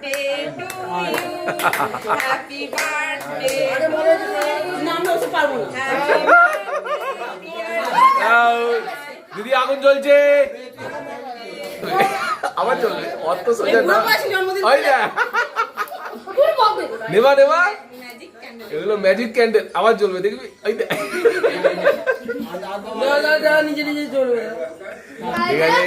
birthday to you. Happy birthday. না না দিদি আগুন জ্বলছে। আবার চলবে অত সোজা না। ওই না নেবা নেবা। এগুলো ম্যাজিক ক্যান্ডেল আবার জ্বলবে দেখবি? ওই চলবে ঠিক আছে।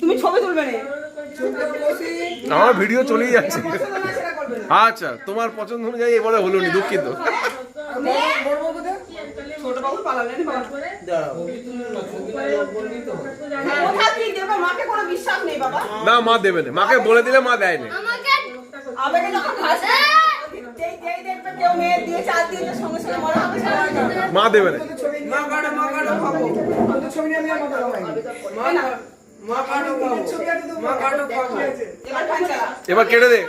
তুমি ছবি তুলবে না। আমার ভিডিও চলেই যাচ্ছে। আচ্ছা তোমার পছন্দ অনুযায়ী এবারে হলো নি দুঃখিত। ছোট বাবু পালালেন বাবা দাঁড়াও কোথা কি দেবে মাকে কোনো বিশ্বাস নেই বাবা না। মা দেবে না। মাকে বলে দিলে মা দেয় না মা দেবে না। এবার কেটে দে।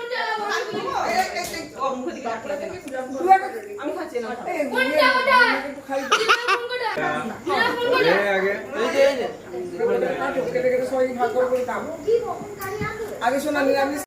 আগে শোনা নিরামিষ।